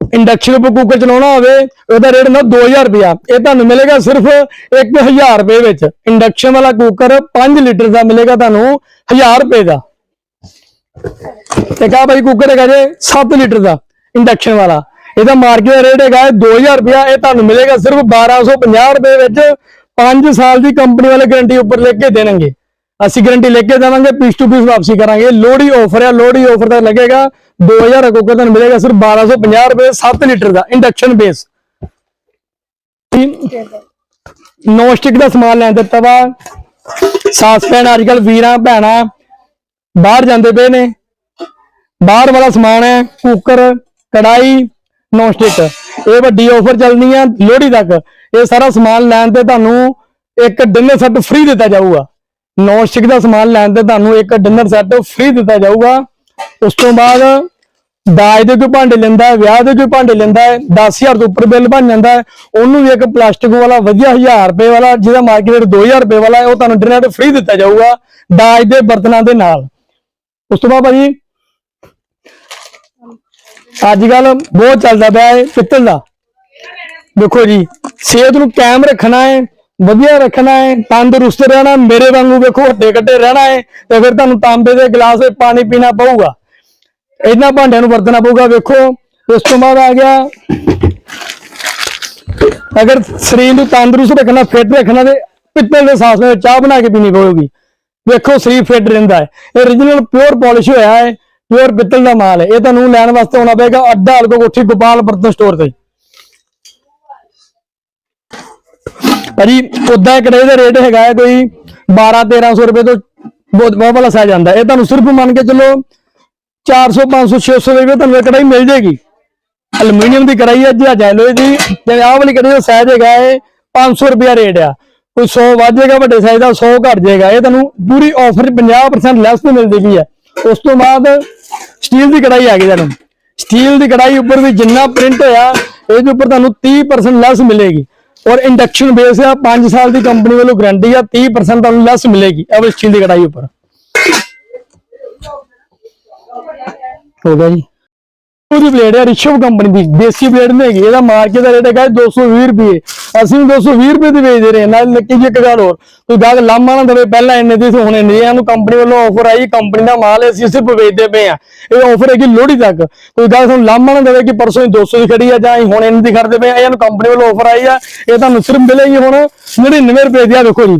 ਇੰਡਕਸ਼ਨ ਕੁੱਕਰ ਚਲਾਉਣਾ ਹੋਵੇ, ਉਹਦਾ ਰੇਟ ਨਾ 2000 ਰੁਪਿਆ ਇਹ ਤੁਹਾਨੂੰ ਮਿਲੇਗਾ ਸਿਰਫ 1000 ਰੁਪਏ ਵਿੱਚ। ਇੰਡਕਸ਼ਨ ਵਾਲਾ ਕੁੱਕਰ 5 ਲੀਟਰ ਦਾ ਮਿਲੇਗਾ ਤੁਹਾਨੂੰ 1000 ਰੁਪਏ ਦਾ। ਤੇ ਕਾ ਭਾਈ ਕੁੱਕਰ ਹੈਗਾ ਜੇ 7 ਲੀਟਰ ਦਾ ਇੰਡਕਸ਼ਨ ਵਾਲਾ। ਇਹਦਾ ਮਾਰਕੀਟ ਦਾ ਰੇਟ ਹੈਗਾ ਹੈ 2000 ਰੁਪਿਆ ਇਹ ਤੁਹਾਨੂੰ ਮਿਲੇਗਾ ਸਿਰਫ 1250 ਰੁਪਏ ਵਿੱਚ 5 ਸਾਲ ਦੀ ਕੰਪਨੀ ਵਾਲੇ ਗਾਰੰਟੀ ਉੱਪਰ ਲਿਖ ਕੇ ਦੇਣਗੇ। ਅਸੀਂ ਗਾਰੰਟੀ ਲੈ ਕੇ ਦੇਵਾਂਗੇ ਪੀਸ ਟੂ ਪੀਸ ਵਾਪਸੀ ਕਰਾਂਗੇ। ਲੋਹੜੀ ਆਫਰ ਹੈ ਲੋਹੜੀ ਆਫਰ ਦਾ ਲੱਗੇਗਾ 2000 ਕੁੱਕਰ ਤੁਹਾਨੂੰ ਮਿਲੇਗਾ ਸਿਰਫ 1250 ਰੁਪਏ 7 ਲੀਟਰ ਦਾ ਇੰਡਕਸ਼ਨ ਬੇਸ ਨੋਸਟਿਕ ਦਾ ਸਮਾਨ ਲੈਣ ਦਿੱਤਾ ਵਾ। ਸਾਸ ਪੈਣ ਅੱਜ ਕੱਲ ਵੀਰਾਂ, ਭੈਣਾਂ ਬਾਹਰ ਜਾਂਦੇ ਪਏ ਨੇ। ਬਾਹਰ ਵਾਲਾ ਸਮਾਨ ਹੈ, ਕੁੱਕਰ ਕੜਾਈ ਨੌਨ ਸਟਿਕ ਇਹ ਵੱਡੀ ਆਫਰ ਚੱਲਣੀ ਆ ਲੋਹੜੀ ਤੱਕ। ਇਹ ਸਾਰਾ ਸਮਾਨ ਲੈਣ ਤੇ ਤੁਹਾਨੂੰ ਇੱਕ ਡਿਨਰ ਸੈੱਟ ਫ੍ਰੀ ਦਿੱਤਾ ਜਾਊਗਾ। ਨੌਨ ਸਟਿਕ ਦਾ ਸਮਾਨ ਲੈਣ ਤੇ ਤੁਹਾਨੂੰ ਇੱਕ ਡਿਨਰ ਸੈੱਟ ਫ੍ਰੀ ਦਿੱਤਾ ਜਾਊਗਾ। ਉਸ ਤੋਂ ਬਾਅਦ ਦਾਜ ਦੇ ਕੋਈ ਭਾਂਡੇ ਲੈਂਦਾ ਹੈ, ਵਿਆਹ ਦੇ ਕੋਈ ਭਾਂਡੇ ਲੈਂਦਾ ਹੈ 10000 ਤੋਂ ਉੱਪਰ ਬਿੱਲ ਬਣ ਜਾਂਦਾ ਹੈ। ਉਹਨੂੰ ਵੀ ਇੱਕ ਪਲਾਸਟਿਕ ਵਾਲਾ ਵਧੀਆ 1000 ਰੁਪਏ ਵਾਲਾ, ਜਿਹਦਾ ਮਾਰਕੀਟ ਰੇਟ 2000 ਰੁਪਏ ਵਾਲਾ ਹੈ, ਉਹ ਤੁਹਾਨੂੰ ਡਿਨਰ ਫ੍ਰੀ ਦਿੱਤਾ ਜਾਊਗਾ ਦਾਜ ਦੇ ਬਰਤਨਾਂ ਦੇ ਨਾਲ। ਉਸ ਤੋਂ ਬਾਅਦ ਭਾਜੀ, ਅੱਜ ਕੱਲ ਬਹੁਤ ਚੱਲਦਾ ਪਿਆ ਹੈ ਪਿੱਤਲ ਦਾ। ਦੇਖੋ ਜੀ, ਸਿਹਤ ਨੂੰ ਕਾਇਮ ਰੱਖਣਾ ਹੈ, ਵਧੀਆ ਰੱਖਣਾ ਹੈ, ਤੰਦਰੁਸਤ ਰਹਿਣਾ, ਮੇਰੇ ਵਾਂਗੂ ਵੇਖੋ, ਹੱਡੇ ਕੱਟੇ ਰਹਿਣਾ ਹੈ, ਤੇ ਫਿਰ ਤੁਹਾਨੂੰ ਤਾਂਬੇ ਦੇ ਗਲਾਸ ਵਿੱਚ ਪਾਣੀ ਪੀਣਾ ਪਊਗਾ। ਇਹਨਾਂ ਭਾਂਡਿਆਂ ਨੂੰ ਵਰਤਣਾ ਪਊਗਾ, ਵੇਖੋ। ਉਸ ਤੋਂ ਬਾਅਦ ਆ ਗਿਆ, ਅਗਰ ਸਰੀਰ ਨੂੰ ਤੰਦਰੁਸਤ ਰੱਖਣਾ ਫਿੱਟ ਰੱਖਣਾ, ਤੇ ਪਿੱਤਲ ਦੇ ਸਾਸ ਵਿੱਚ ਚਾਹ ਬਣਾ ਕੇ ਪੀਣੀ ਪਊਗੀ। ਵੇਖੋ ਸਰੀਰ ਫਿੱਟ ਰਹਿੰਦਾ ਹੈ। ਇਹ origignal ਪਿਓਰ ਪਾਲਿਸ਼ ਹੋਇਆ ਹੈ ਪਿਓਰ ਪਿੱਤਲ ਦਾ ਮਾਲ ਹੈ। ਇਹ ਤੁਹਾਨੂੰ ਲੈਣ ਵਾਸਤੇ ਆਉਣਾ ਪਏਗਾ ਅੱਡਾ ਅਲਗੋ ਕੋਠੀ ਗੋਪਾਲ ਬਰਤਨ ਸਟੋਰ ਤੇ। ਭਾਜੀ, ਉਦਾਂ ਕੜਾਈ ਦਾ ਰੇਟ ਹੈਗਾ ਹੈ ਕੋਈ 12 1300 ਰੁਪਏ ਤੋਂ ਬਹੁਤ ਬਹੁਤ ਵਾਲਾ ਸਾਈਜ਼ ਆਂਦਾ ਇਹ ਤੁਹਾਨੂੰ ਸਿਰਫ ਮੰਨ ਕੇ ਚੱਲੋ 400 500 600 ਰੁਪਏ ਤੁਹਾਨੂੰ ਇਹ ਕੜਾਈ ਮਿਲ ਜੇਗੀ ਐਲੂਮੀਨੀਅਮ ਦੀ ਕੜਾਈ ਹੈ ਜੀ ਜੈਲੋਏ ਦੀ। ਤੇ ਆਹ ਵਾਲੀ ਕੜਾਈ ਦਾ ਸਾਈਜ਼ ਹੈਗਾ ਹੈ 500 ਰੁਪਿਆ ਰੇਟ ਆ। ਕੋਈ 100 ਵੱਧ ਜਾਏਗਾ, ਵੱਡੇ ਸਾਈਜ਼ ਦਾ 100 ਘਟ ਜਾਏਗਾ। ਇਹ ਤੁਹਾਨੂੰ ਪੂਰੀ ਆਫਰ 50% ਲੈਸ ਤੇ ਮਿਲਦੀ ਪਈ ਹੈ। ਉਸ ਤੋਂ ਬਾਅਦ ਸਟੀਲ ਦੀ ਕੜਾਈ ਆ ਗਈ ਤੁਹਾਨੂੰ। ਸਟੀਲ ਦੀ ਕੜਾਈ ਉੱਪਰ ਵੀ ਜਿੰਨਾ ਪ੍ਰਿੰਟ ਹੋਇਆ, ਇਹਦੇ ਉੱਪਰ ਤੁਹਾਨੂੰ 30% ਲੈਸ ਮਿਲੇਗੀ। ਔਰ ਇੰਡਕਸ਼ਨ ਬੇਸ ਆ 5 ਸਾਲ ਦੀ ਕੰਪਨੀ ਵੱਲੋਂ ਗਾਰੰਟੀ ਆ 30% ਤੁਹਾਨੂੰ ਲੈਸ ਮਿਲੇਗੀ ਇਹ ਸਟੀਲ ਦੀ ਕੜਾਈ ਉੱਪਰ। ਹੋ ਗਿਆ ਜੀ। ਉਹਦੀ ਪਲੇਟ ਹੈ ਰਿਸ਼ਵ ਕੰਪਨੀ ਦੀ, ਦੇਸੀ ਪਲੇਟ ਨਹੀਂ ਹੈਗੀ, ਇਹਦਾ ਮਾਰਕੀਟ ਦਾ ਰੇਟ ਹੈਗਾ 220 ਰੁਪਏ। ਅਸੀਂ 220 ਰੁਪਏ ਦੀ ਵੇਚਦੇ ਰਹੇ, ਨਾਲ ਨਿੱਕੀ ਜਿਹੀ ਇੱਕ ਗੱਲ ਹੋਰ, ਕੋਈ ਗਾਹਕ ਲਾਮਾ ਨਾ ਦੇਵੇ, ਪਹਿਲਾਂ ਇੰਨੇ ਦੀ ਹੁਣ ਇੰਨੇ ਇਹਨੂੰ ਕੰਪਨੀ ਵੱਲੋਂ ਆਫਰ ਆਈ ਕੰਪਨੀ ਦਾ ਮਾਲ ਹੈ ਅਸੀਂ ਸਿਰਫ ਵੇਚਦੇ ਪਏ ਆ ਇਹ ਆਫਰ ਹੈਗੀ ਲੋਹੜੀ ਤੱਕ। ਕੋਈ ਗਾਹਕ ਸਾਨੂੰ ਲਾਮਾ ਨਾ ਦੇਵੇ ਕਿ ਪਰਸੋਂ ਹੀ 200 ਦੀ ਖੜੀ ਆ ਜਾਂ ਅਸੀਂ ਹੁਣ ਇੰਨੇ ਦੀ ਖੜਦੇ ਪਏ ਆ ਇਹਨੂੰ ਕੰਪਨੀ ਵੱਲੋਂ ਆਫਰ ਆਈ ਆ, ਇਹ ਤੁਹਾਨੂੰ ਸਿਰਫ ਮਿਲੇਗੀ ਹੁਣ 99 ਰੁਪਏ ਦੀ ਆ, ਦੇਖੋ ਜੀ।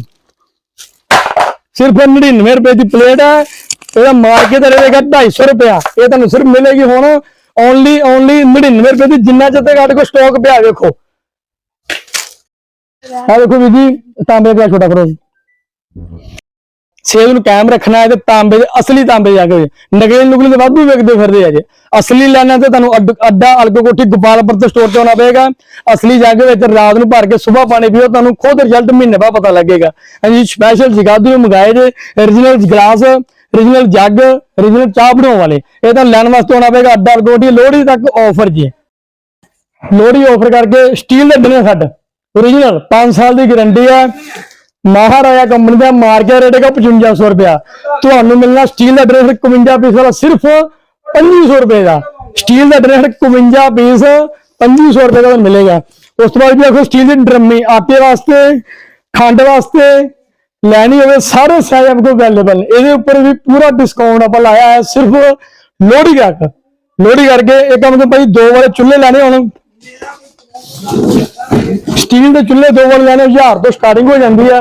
ਸਿਰਫ 99 ਰੁਪਏ ਦੀ ਪਲੇਟ ਹੈ ਇਹਦਾ ਮਾਰਕੀਟ ਦਾ ਰੇਟ ਹੈਗਾ 250 ਰੁਪਿਆ ਇਹ ਤੁਹਾਨੂੰ ਸਿਰਫ ਮਿਲੇਗੀ ਹੁਣ ਓਨਲੀ ਓਨਲੀ 99 ਰੁਪਏ ਦੀ ਜਿੰਨਾ ਚਿਰ ਤੱਕ ਸਾਡੇ ਕੋਲ ਸਟਾਕ ਪਿਆ ਵੇਖੋ। ਆ ਵੇਖੋ ਵੀ ਜੀ, ਤਾਂਬੇ ਦਾ ਛੋਟਾ ਕਰੋ ਸੇਬ ਨੂੰ ਕਾਇਮ ਰੱਖਣਾ ਹੈ ਤੇ ਤਾਂਬੇ ਦੇ ਅਸਲੀ ਤਾਂਬੇ ਜਾ ਕੇ ਨਕਲੀ ਨੁਕਲੀ ਤੇ ਵਾਧੂ ਵੇਖਦੇ ਫਿਰਦੇ ਆ ਜੇ ਅਸਲੀ ਲੈਣਾ ਤੇ ਤੁਹਾਨੂੰ ਅੱਡਾ ਅਲਗੋ ਕੋਠੀ ਗੋਪਾਲਪੁਰ ਤੋਂ ਸਟੋਰ ਤੇ ਆਉਣਾ ਪਏਗਾ। ਅਸਲੀ ਜਾ ਕੇ ਵਿੱਚ ਰਾਤ ਨੂੰ ਭਰ ਕੇ ਸਵੇਰ ਪਾਣੀ ਪੀਓ, ਤੁਹਾਨੂੰ ਖੁਦ ਰਿਜ਼ਲਟ ਮਹੀਨੇ ਬਾਅਦ ਪਤਾ ਲੱਗੇਗਾ। ਹਾਂਜੀ ਸਪੈਸ਼ਲ ਜਗਾਦੂ ਮੰਗਾਏ ਜੇ origignal glass. Origignal jug origignal ਚਾਹ ਬਣਾਉਣ ਵਾਲੇ। ਇਹ ਤਾਂ ਲੈਣ ਵਾਸਤੇ ਆਉਣਾ ਪਏਗਾ ਅੱਡਾ ਅਲਗੋ ਲੋਹੜੀ ਤੱਕ ਆਫਰ ਜੀ। ਲੋਹੜੀ ਆਫਰ ਕਰਕੇ ਸਟੀਲ ਦੇ ਡਿਨਰ ਸੈੱਟ ਓਰੀਜਨਲ 5 ਸਾਲ ਦੀ ਗਾਰੰਟੀ ਹੈ। ਮਹਾਰਾਜਾ ਕੰਪਨੀ ਦਾ ਮਾਰਕੀਟ ਰੇਟ ਹੈਗਾ 5500 ਰੁਪਿਆ ਤੁਹਾਨੂੰ ਮਿਲਣਾ ਸਟੀਲ ਦਾ ਡਿਨਰ 51 ਪੀਸ ਵਾਲਾ ਸਿਰਫ 2500 ਰੁਪਏ ਦਾ। ਸਟੀਲ ਦਾ ਡਿਨਰ 51 ਪੀਸ 2500 ਰੁਪਏ ਦਾ ਤੁਹਾਨੂੰ ਮਿਲੇਗਾ। ਉਸ ਤੋਂ ਬਾਅਦ ਵੀ ਆਖੋ ਸਟੀਲ ਦੀ ਡਰਮੀ, ਆਟੇ ਵਾਸਤੇ, ਖੰਡ ਵਾਸਤੇ ਲੈਣੀ ਹੋਵੇ ਸਾਰੇ ਸਾਈਜ਼ ਕੋਲ ਅਵੇਲੇਬਲ ਇਹਦੇ ਉੱਪਰ ਵੀ ਪੂਰਾ ਡਿਸਕਾਊਂਟ ਆਪਾਂ ਲਾਇਆ ਹੈ, ਸਿਰਫ ਲੋਹੜੀ ਤੱਕ ਲੋਹੜੀ ਕਰਕੇ ਇਹ ਕੰਮ ਤੋਂ ਭਾਈ ਦੋ ਵਾਲੇ ਚੁੱਲ੍ਹੇ ਲੈਣੇ ਹੁਣ। ਸਟੀਲ ਦੇ ਚੁੱਲ੍ਹੇ ਦੋ ਵਾਲੇ ਲੈਣੇ 1000 ਤੋਂ ਸਟਾਰਟਿੰਗ ਹੋ ਜਾਂਦੀ ਹੈ।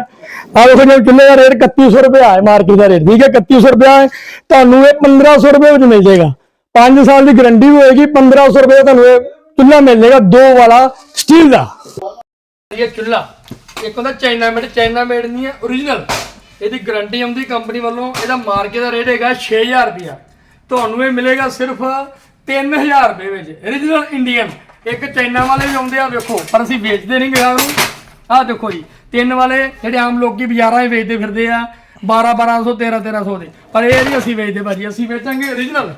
ਆ ਦੇਖੋ ਜੇ, ਚੁੱਲ੍ਹੇ ਦਾ ਰੇਟ 3100 ਰੁਪਏ ਹੈ ਮਾਰਕੀਟ ਦਾ ਰੇਟ। ਠੀਕ ਹੈ 3100 ਰੁਪਏ ਹੈ, ਤੁਹਾਨੂੰ ਇਹ 1500 ਰੁਪਏ ਵਿੱਚ ਮਿਲ ਜਾਏਗਾ। 5 ਸਾਲ ਦੀ ਗਾਰੰਟੀ ਹੋਏਗੀ 1500 ਰੁਪਏ ਦਾ ਤੁਹਾਨੂੰ ਇਹ ਚੁੱਲ੍ਹਾ ਮਿਲ ਜਾਏਗਾ, ਦੋ ਵਾਲਾ ਸਟੀਲ ਦਾ। ਇਹ ਚੁੱਲਾ ਇੱਕ ਹੁੰਦਾ ਚਾਈਨਾ ਮੇਡ ਚਾਈਨਾ ਮੇਡ ਨਹੀਂ ਹੈ origignal ਇਹਦੀ ਗਾਰੰਟੀ ਆਉਂਦੀ ਕੰਪਨੀ ਵੱਲੋਂ ਇਹਦਾ ਮਾਰਕੀਟ ਦਾ ਰੇਟ ਹੈਗਾ 6000 ਰੁਪਿਆ ਤੁਹਾਨੂੰ ਇਹ ਮਿਲੇਗਾ ਸਿਰਫ 3000 ਰੁਪਏ ਵਿੱਚ। Origignal ਇੰਡੀਅਨ ਇੱਕ ਚਾਈਨਾ ਵਾਲੇ ਵੀ ਆਉਂਦੇ ਆ ਵੇਖੋ ਪਰ ਅਸੀਂ ਵੇਚਦੇ ਨਹੀਂ ਗਿਆ ਉਹਨੂੰ। ਆਹ ਦੇਖੋ ਜੀ ਤਿੰਨ ਵਾਲੇ ਜਿਹੜੇ ਆਮ ਲੋਕੀ ਬਾਜ਼ਾਰਾਂ 'ਚ ਵੇਚਦੇ ਫਿਰਦੇ ਆ 12 1200 13 1300 ਦੇ। ਪਰ ਇਹ ਨਹੀਂ ਅਸੀਂ ਵੇਚਦੇ ਭਾਜੀ ਅਸੀਂ ਵੇਚਾਂਗੇ origignal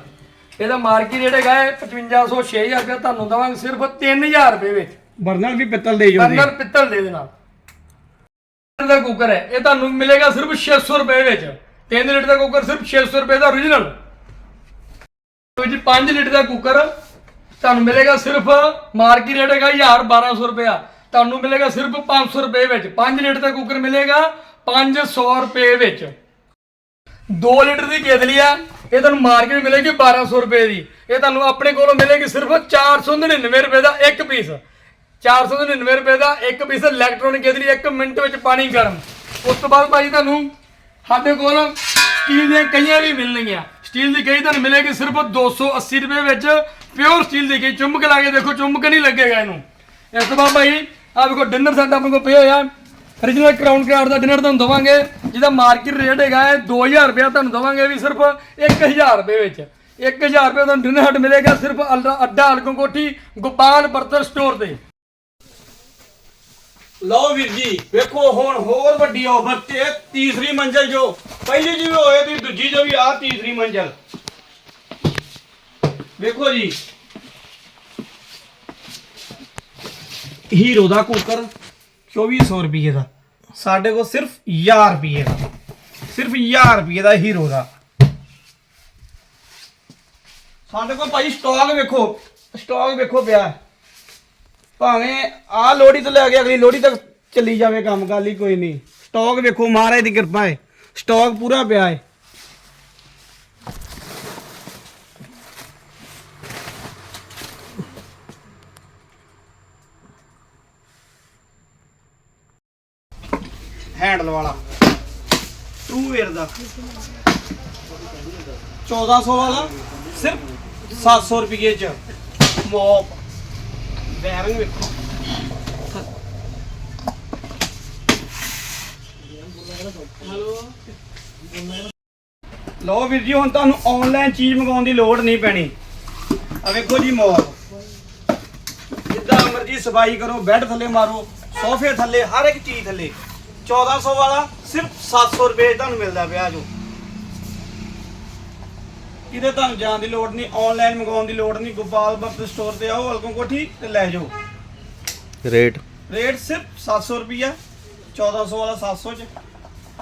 ਇਹਦਾ ਮਾਰਕੀਟ ਰੇਟ ਹੈਗਾ ਹੈ 5500 6000 ਰੁਪਏ ਤੁਹਾਨੂੰ ਦਵਾਂਗੇ ਸਿਰਫ 3000 ਰੁਪਏ ਵਿੱਚ। ਬਰਨਰ ਵੀ ਪਿੱਤਲ ਦੇ ਜੋ ਬਰਨਰ ਪਿੱਤਲ ਦੇ ਦੇਣਾ ਦਾ ਕੁੱਕਰ ਹੈ। ਇਹ ਤੁਹਾਨੂੰ ਮਿਲੇਗਾ ਸਿਰਫ 600 ਰੁਪਏ ਵਿੱਚ। 3 ਲੀਟਰ ਦਾ ਕੁੱਕਰ ਸਿਰਫ 600 ਰੁਪਏ ਦਾ origignal ਵਿੱਚ 5 ਲੀਟਰ ਦਾ ਕੁੱਕਰ ਤੁਹਾਨੂੰ ਮਿਲੇਗਾ ਸਿਰਫ ਮਾਰਕੀਟ ਰੇਟ ਹੈਗਾ 1000 1200 ਰੁਪਇਆ। ਤੁਹਾਨੂੰ ਮਿਲੇਗਾ ਸਿਰਫ 500 ਰੁਪਏ ਵਿੱਚ। 5 ਲੀਟਰ ਦਾ ਕੁੱਕਰ ਮਿਲੇਗਾ 500 ਰੁਪਏ ਵਿੱਚ। 2 ਲੀਟਰ ਦੀ ਕੇਤਲੀ ਆ। ਇਹ ਤੁਹਾਨੂੰ ਮਾਰਕੀਟ ਮਿਲੇਗੀ 1200 ਰੁਪਏ ਦੀ। ਇਹ ਤੁਹਾਨੂੰ ਆਪਣੇ ਕੋਲੋਂ ਮਿਲੇਗੀ ਸਿਰਫ 499 ਰੁਪਏ ਦਾ ਇੱਕ ਪੀਸ 499 ਰੁਪਏ ਦਾ ਇੱਕ ਪੀਸ ਇਲੈਕਟ੍ਰੋਨਿਕ ਕੇਤਲੀ 1 ਮਿੰਟ ਵਿੱਚ ਪਾਣੀ ਗਰਮ। ਉਸ ਤੋਂ ਬਾਅਦ ਭਾਜੀ ਤੁਹਾਨੂੰ ਸਾਡੇ ਕੋਲ ਸਟੀਲ ਦੀਆਂ ਕਈਆਂ ਵੀ ਮਿਲਣਗੀਆਂ। ਸਟੀਲ ਦੀ ਕਈ ਤੁਹਾਨੂੰ ਮਿਲੇਗੀ ਸਿਰਫ 280 ਰੁਪਏ ਵਿੱਚ। ਪਿਓਰ ਸਟੀਲ ਦੀ ਕਈ ਚੁੰਬਕ ਲਾ ਕੇ ਦੇਖੋ ਚੁੰਬਕ ਨਹੀਂ ਲੱਗੇਗਾ ਇਹਨੂੰ। ਇਸ ਤੋਂ ਬਾਅਦ ਭਾਈ ਆਹ ਵੇਖੋ ਡਿਨਰ ਸੈੱਟ ਆਪਣੇ ਕੋਲ ਪਿਆ ਹੋਇਆ। Origignal ਕਰਾਊਨ ਕਰਾਰ ਦਾ ਡਿਨਰ ਤੁਹਾਨੂੰ ਦਵਾਂਗੇ। ਜਿਹਦਾ ਮਾਰਕੀਟ ਰੇਟ ਹੈਗਾ ਹੈ 2000 ਰੁਪਏ ਤੁਹਾਨੂੰ ਦਵਾਂਗੇ ਵੀ ਸਿਰਫ 1000 ਰੁਪਏ ਵਿੱਚ। 1000 ਰੁਪਏ ਤੁਹਾਨੂੰ ਡਿਨਰ ਸੈੱਟ ਮਿਲੇਗਾ ਸਿਰਫ ਅੱਡਾ ਅੱਡਾ ਅਲਗੋਂ ਕੋਠੀ, ਗੋਪਾਲ ਬਰਤਨ ਸਟੋਰ ਤੇ। ਲਓ ਵੀਰ ਜੀ, ਵੇਖੋ ਹੁਣ ਹੋਰ ਵੱਡੀ ਆਫਰ ਤੇ ਤੀਸਰੀ ਮੰਜ਼ਲ ਜੋ ਪਹਿਲੀ ਜੀ ਵੀ ਹੋਏ ਤੇ ਦੂਜੀ ਜੋ ਵੀ ਆ ਤੀਸਰੀ ਮੰਜ਼ਲ। ਵੇਖੋ ਜੀ। ਹੀਰੋ ਦਾ ਕੁੱਕਰ 2400 ਰੁਪਏ ਦਾ, ਸਾਡੇ ਕੋਲ ਸਿਰਫ 1000 ਰੁਪਏ ਦਾ, ਸਿਰਫ 1000 ਰੁਪਏ ਦਾ ਹੀਰੋ ਦਾ। ਸਾਡੇ ਕੋਲ ਭਾਈ ਸਟਾਕ ਵੇਖੋ ਸਟਾਕ ਵੇਖੋ ਪਿਆ। ਭਾਵੇਂ ਆ ਲੋੜੀ ਤੋਂ ਲੈ ਕੇ ਅਗਲੀ ਲੋੜੀ ਤੱਕ ਚੱਲੀ ਜਾਵੇ ਕੰਮ ਗੱਲ ਹੀ ਕੋਈ ਨਹੀਂ। ਸਟਾਕ ਵੇਖੋ ਮਹਾਰਾਜ ਦੀ ਕਿਰਪਾ ਹੈ। ਸਟਾਕ ਪੂਰਾ ਪਿਆ ਹੈ। ਹੈਂਡਲ ਵਾਲਾ। ਟੂ ਵੇਅਰ ਦਾ। 1400 ਵਾਲਾ ਸਿਰਫ 700 ਰੁਪਏ ਚ। ਮੋਪ ਲੋ ਵੀਰ ਜੀ ਹੁਣ ਤੁਹਾਨੂੰ ਆਨਲਾਈਨ ਚੀਜ਼ ਮੰਗਾਉਣ ਦੀ ਲੋੜ ਨਹੀਂ ਪੈਣੀ ਆ ਵੇਖੋ ਜੀ ਮੋਲ ਜਿੱਦਾਂ ਮਰਜ਼ੀ ਸਫ਼ਾਈ ਕਰੋ ਬੈੱਡ ਥੱਲੇ ਮਾਰੋ ਸੋਫੇ ਥੱਲੇ ਹਰ ਇੱਕ ਚੀਜ਼ ਥੱਲੇ 1400 ਵਾਲਾ ਸਿਰਫ 700 ਰੁਪਏ ਤੁਹਾਨੂੰ ਮਿਲਦਾ ਪਿਆ ਜੋ ਕਿਤੇ ਤੁਹਾਨੂੰ ਜਾਣ ਦੀ ਲੋੜ ਨਹੀਂ ਆਨਲਾਈਨ ਮੰਗਾਉਣ ਦੀ ਲੋੜ ਨਹੀਂ ਗੋਪਾਲ ਬੱਤ ਸਟੋਰ ਤੇ ਆਓ ਹਲਕੋਂ ਕੋਠੀ ਤੇ ਲੈ ਜਾਓ। ਰੇਟ ਰੇਟ ਸਿਰਫ 700 ਰੁਪਿਆ 1400 ਵਾਲਾ 700 ਚ।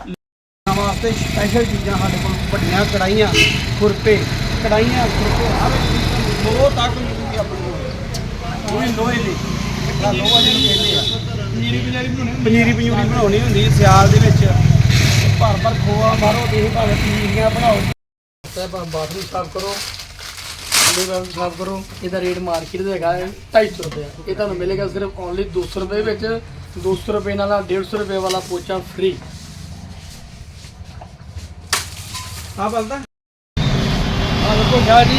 ਲੈਣ ਵਾਸਤੇ ਸਪੈਸ਼ਲ ਚੀਜ਼ਾਂ ਸਾਡੇ ਕੋਲ ਵੱਡੀਆਂ ਕੜਾਈਆਂ ਖੁਰਪੇ ਕੜਾਈਆਂ ਖੁਰਪੇ ਹਰ ਇੱਕ ਚੀਜ਼ ਤੁਹਾਨੂੰ ਦੋ ਤੱਕ ਮਿਲੂਗੀ ਆਪਣੇ ਕੋਲ। ਉਹ ਵੀ ਲੋਹੇ ਦੀ ਜਿਹੜਾ ਲੋਹਾ ਜਿਹਨੂੰ ਕਹਿੰਦੇ ਆ। ਪਨੀਰੀ ਪਨੀਰੀ ਬਣਾਉਣੀ ਪਨੀਰੀ ਪਨੀਰੀ ਬਣਾਉਣੀ ਹੁੰਦੀ ਸਿਆਲ ਦੇ ਵਿੱਚ। ਭਰ ਭਰ ਖੋਆ ਮਾਰੋ ਤੇ ਭਾਵੇਂ ਪਨੀਰੀਆਂ ਬਣਾਓ। ਤੇ ਬਾਥਰੂਮ ਸਾਫ਼ ਕਰੋ। ਅੰਡੇ ਬਾਥਰੂਮ ਸਾਫ਼ ਕਰੋ। ਇਹਦਾ ਰੇਟ ਮਾਰਕੀਟ ਦਾ ਹੈਗਾ ਹੈ 250 ਰੁਪਏ। ਇਹ ਤੁਹਾਨੂੰ ਮਿਲੇਗਾ ਸਿਰਫ ਓਨਲੀ 200 ਰੁਪਏ ਵਿੱਚ। 200 ਰੁਪਏ ਨਾਲ 150 ਰੁਪਏ ਵਾਲਾ ਪੋਚਾ ਫ੍ਰੀ ਆ ਬਲਦਾ। ਆ ਦੇਖੋ ਗਾ ਜੀ,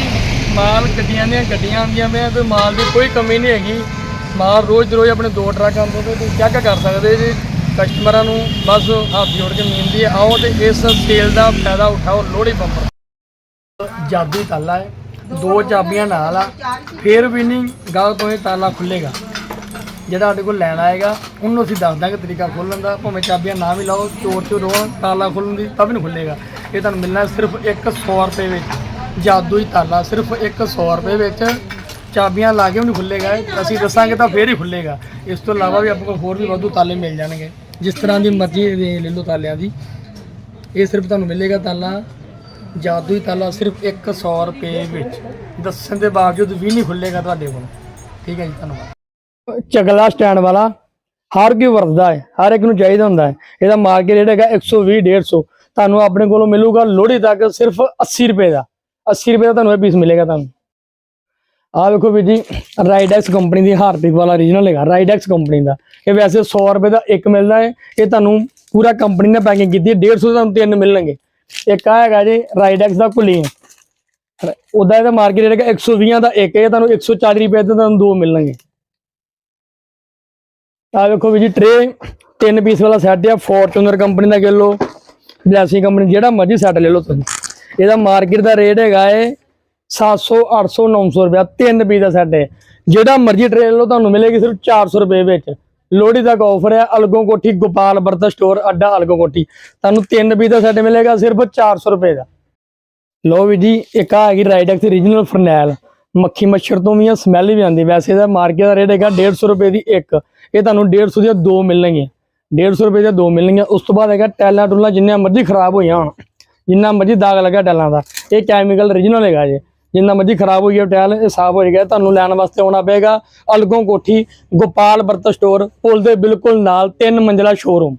ਮਾਲ ਗੱਡੀਆਂ ਦੀਆਂ ਗੱਡੀਆਂ ਆਉਂਦੀਆਂ ਪਈਆਂ ਕੋਈ ਮਾਲ ਦੀ ਕੋਈ ਕਮੀ ਨਹੀਂ ਹੈਗੀ। ਮਾਲ ਰੋਜ਼ ਦੀ ਰੋਜ਼ ਆਪਣੇ ਦੋ ਟਰੱਕ ਆਉਂਦੇ ਪਏ, ਤੁਸੀਂ ਚੈੱਕ ਕਰ ਸਕਦੇ ਜੀ। ਕਸਟਮਰਾਂ ਨੂੰ ਬਸ ਹੱਥ ਜੋੜ ਕੇ ਬੇਨਤੀ ਹੈ, ਆਓ ਤੇ ਇਸ ਸੇਲ ਦਾ ਫਾਇਦਾ ਉਠਾਓ, ਲੋਹੜੀ ਬੰਪਰ ਜਾਦੂ ਤਾਲਾ ਹੈ, ਦੋ ਚਾਬੀਆਂ ਨਾਲ ਆ, ਫਿਰ ਵੀ ਨਹੀਂ ਗਾਹਕ ਤੋਂ ਇਹ ਤਾਲਾ ਖੁੱਲੇਗਾ। ਜਿਹੜਾ ਸਾਡੇ ਕੋਲ ਲੈਣ ਆਏਗਾ, ਉਹਨੂੰ ਅਸੀਂ ਦੱਸ ਦਾਂਗੇ ਤਰੀਕਾ ਖੋਲ੍ਹਣ ਦਾ, ਭਾਵੇਂ ਚਾਬੀਆਂ ਨਾ ਵੀ ਲਾਓ, ਚੋਰ ਚੋਰ ਰੋਣ, ਤਾਲਾ ਖੋਲ੍ਹਣ ਦੀ ਤਾਂ ਵੀ ਨਹੀਂ ਖੁੱਲੇਗਾ। ਇਹ ਤੁਹਾਨੂੰ ਮਿਲਣਾ ਸਿਰਫ 100 ਰੁਪਏ ਵਿੱਚ, ਜਾਦੂ ਹੀ ਤਾਲਾ, ਸਿਰਫ 100 ਰੁਪਏ ਵਿੱਚ ਚਾਬੀਆਂ ਲਾ ਕੇ ਵੀ ਨਹੀਂ ਖੁੱਲੇਗਾ। ਅਸੀਂ ਦੱਸਾਂਗੇ ਤਾਂ ਫੇਰ ਹੀ ਖੁੱਲੇਗਾ। ਇਸ ਤੋਂ ਇਲਾਵਾ ਵੀ ਆਪਣੇ ਕੋਲ ਹੋਰ ਵੀ ਵਾਧੂ ਤਾਲੇ ਮਿਲ ਜਾਣਗੇ। ਜਿਸ ਤਰ੍ਹਾਂ ਦੀ ਮਰਜ਼ੀ ਦੇ ਲੈ ਲਓ ਤਾਲਿਆਂ ਦੀ। ਇਹ ਸਿਰਫ ਤੁਹਾਨੂੰ ਮਿਲੇਗਾ ਤਾਲਾ। ਜਾਦੂ ਹੀ ਤਾਲਾ ਸਿਰਫ 100 ਰੁਪਏ ਵਿੱਚ। ਦੱਸਣ ਦੇ ਬਾਵਜੂਦ ਵੀ ਨਹੀਂ ਖੁੱਲੇਗਾ ਤੁਹਾਡੇ ਕੋਲ। ਠੀਕ ਹੈ ਜੀ, ਧੰਨਵਾਦ। ਚਗਲਾ ਸਟੈਂਡ ਵਾਲਾ, ਹਰ ਕੋਈ ਵਰਤਦਾ ਹੈ, ਹਰ ਇੱਕ ਨੂੰ ਚਾਹੀਦਾ ਹੁੰਦਾ ਹੈ। ਇਹਦਾ ਮਾਰਕੀਟ ਰੇਟ ਹੈਗਾ 120 150 ਤੁਹਾਨੂੰ ਆਪਣੇ ਕੋਲੋਂ ਮਿਲੂਗਾ ਲੋਹੜੀ ਤੱਕ ਸਿਰਫ 80 ਰੁਪਏ ਦਾ। 80 ਰੁਪਏ ਦਾ ਤੁਹਾਨੂੰ ਇਹ ਪੀਸ ਮਿਲੇਗਾ ਤੁਹਾਨੂੰ। ਆਹ ਵੇਖੋ ਵੀਰ ਜੀ ਰਾਈਡੈਕਸ ਕੰਪਨੀ ਦੀ ਹਾਰਪਿਕ ਵਾਲਾ ਰੀਜਨਲ ਹੈਗਾ ਰਾਈਡੈਕਸ ਕੰਪਨੀ ਦਾ। ਇਹ ਵੈਸੇ 100 ਰੁਪਏ ਦਾ ਇੱਕ ਮਿਲਦਾ ਹੈ। ਇਹ ਤੁਹਾਨੂੰ ਪੂਰਾ ਕੰਪਨੀ ਨੇ ਪੈਕਿੰਗ ਕੀਤੀ ਹੈ। 150 ਤੁਹਾਨੂੰ ਤਿੰਨ ਮਿਲਣਗੇ। ਇੱਕ ਆ ਹੈਗਾ ਜੀ ਰਾਈਡੈਕਸ ਦਾ ਕੁਲੀਨ। ਉਹਦਾ ਇਹਦਾ ਮਾਰਕੀਟ ਰੇਟ ਹੈਗਾ 120 ਦਾ, ਇੱਕ ਇਹ ਤੁਹਾਨੂੰ 140 ਰੁਪਏ ਤੇ ਤੁਹਾਨੂੰ ਦੋ ਮਿਲਣਗੇ। ਆ ਵੇਖੋ ਵੀ ਜੀ ਟਰੇ ਤਿੰਨ ਪੀਸ ਵਾਲਾ ਸੈੱਟ ਆ ਫੋਰਚੂਨਰ ਕੰਪਨੀ ਦਾ ਲੈ ਲਓ ਬਲੈਸੀ ਕੰਪਨੀ ਜਿਹੜਾ ਮਰਜ਼ੀ ਸੈੱਟ ਲੈ ਲਓ ਤੁਸੀਂ। ਇਹਦਾ ਮਾਰਕੀਟ ਦਾ ਰੇਟ ਹੈਗਾ ਏ 700 800 900 ਰੁਪਏ ਤਿੰਨ ਪੀਸ ਦਾ ਸੈੱਟ ਹੈ ਜਿਹੜਾ ਮਰਜ਼ੀ ਟਰੇ ਲੈ ਲਓ, ਤੁਹਾਨੂੰ ਮਿਲੇਗੀ ਸਿਰਫ 400 ਰੁਪਏ ਵਿੱਚ। ਲੋਹੜੀ ਤੱਕ ਆਫਰ ਹੈ, ਅਲਗੋ ਕੋਠੀ, ਗੋਪਾਲ ਬਰਦਾ ਸਟੋਰ ਅੱਡਾ ਅਲਗੋ ਕੋਠੀ। ਤੁਹਾਨੂੰ ਤਿੰਨ ਪੀਸ ਦਾ ਸੈੱਟ ਮਿਲੇਗਾ, ਸਿਰਫ 400 ਰੁਪਏ ਦਾ। ਲੋ ਵੀ ਜੀ, ਇੱਕ ਆ ਹੈਗੀ ਰਾਈਡੈਕਸ ਰੀਜਨਲ ਫਰਨੈਲ ਮੱਖੀ ਮੱਛਰ ਤੋਂ ਵੀ ਆ ਸਮੈਲ ਵੀ ਆਉਂਦੀ। ਵੈਸੇ ਇਹਦਾ ਮਾਰਕੀਟ ਦਾ ਰੇਟ ਹੈਗਾ 150 ਰੁਪਏ ਦੀ ਇੱਕ। ਇਹ ਤੁਹਾਨੂੰ 150 ਦੀਆਂ ਦੋ ਮਿਲਣਗੀਆਂ। 150 ਰੁਪਏ ਦੀਆਂ ਦੋ ਮਿਲਣਗੀਆਂ। ਉਸ ਤੋਂ ਬਾਅਦ ਹੈਗਾ ਟੈਲਾਂ ਟੁੱਲਾਂ ਜਿੰਨੀਆਂ ਮਰਜ਼ੀ ਖਰਾਬ ਹੋਈਆਂ ਹੋਣ। ਜਿੰਨਾ ਮਰਜ਼ੀ ਦਾਗ ਲੱਗਾ ਟੈਲਾਂ ਦਾ। ਇਹ ਕੈਮੀਕਲ ਰੀਜਨਲ ਹੈਗਾ ਜੇ। ਜਿੰਨਾ ਮਰਜ਼ੀ ਖਰਾਬ ਹੋਈ ਹੈ ਟੈਲ ਇਹ ਸਾਫ਼ ਹੋ ਜਾਏਗਾ ਤੁਹਾਨੂੰ ਲੈਣ ਵਾਸਤੇ ਆਉਣਾ ਪਏਗਾ। ਅਲਗੋਂ ਕੋਠੀ, ਗੋਪਾਲ ਬਰਤ ਸਟੋਰ ਪੁਲ ਦੇ ਬਿਲਕੁਲ ਨਾਲ ਤਿੰਨ ਮੰਜ਼ਲਾ ਸ਼ੋਰੂਮ